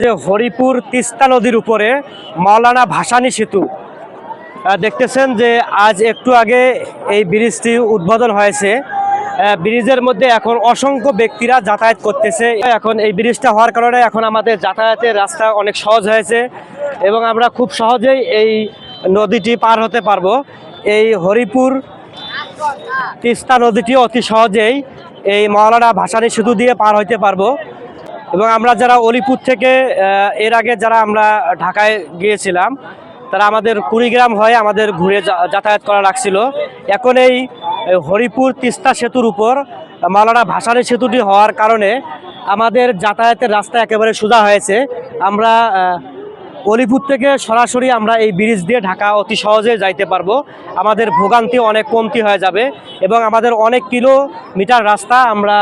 যে হরিপুর তিস্তা নদীর উপরে মাওলানা ভাসানী সেতু। দেখতেছেন যে আজ একটু আগে এই ব্রিজটি উদ্বোধন হয়েছে। ব্রিজের মধ্যে এখন অসংখ্য ব্যক্তিরা যাতায়াত করতেছে। এখন এই ব্রিজটা হওয়ার কারণে এখন আমাদের যাতায়াতের রাস্তা অনেক সহজ হয়েছে এবং আমরা খুব সহজেই এই নদীটি পার হতে পারব। এই হরিপুর তিস্তা নদীটি অতি সহজেই এই মাওলানা ভাসানী সেতু দিয়ে পার হইতে পারব। এবং আমরা যারা অলিপুর থেকে এর আগে যারা আমরা ঢাকায় গিয়েছিলাম, তারা আমাদের কুড়িগ্রাম হয়ে আমাদের ঘুরে যাতায়াত করা লাগছিল। এখন এই হরিপুর তিস্তা সেতুর উপর, মালারা ভাসানী সেতুটি হওয়ার কারণে আমাদের যাতায়াতের রাস্তা একেবারে সোজা হয়েছে। আমরা অলিপুর থেকে সরাসরি আমরা এই ব্রিজ দিয়ে ঢাকা অতি সহজে যাইতে পারব। আমাদের ভোগান্তি অনেক কমতি হয়ে যাবে এবং আমাদের অনেক কিলোমিটার রাস্তা আমরা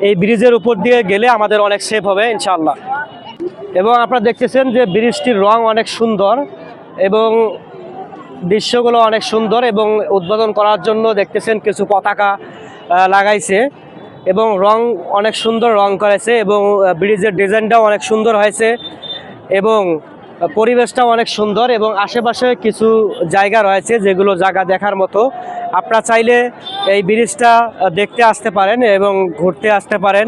এই ব্রিজের উপর দিয়ে গেলে আমাদের অনেক সেফ হবে ইনশাল্লাহ এবং আপনারা দেখতেছেন যে ব্রিজটির রং অনেক সুন্দর এবং দৃশ্যগুলো অনেক সুন্দর এবং উদ্বোধন করার জন্য দেখতেছেন কিছু পতাকা লাগাইছে এবং রং অনেক সুন্দর রং করেছে এবং ব্রিজের ডিজাইনটাও অনেক সুন্দর হয়েছে এবং পরিবেশটাও অনেক সুন্দর এবং আশেপাশে কিছু জায়গা রয়েছে যেগুলো জায়গা দেখার মতো। আপনারা চাইলে এই ব্রিজটা দেখতে আসতে পারেন এবং ঘুরতে আসতে পারেন।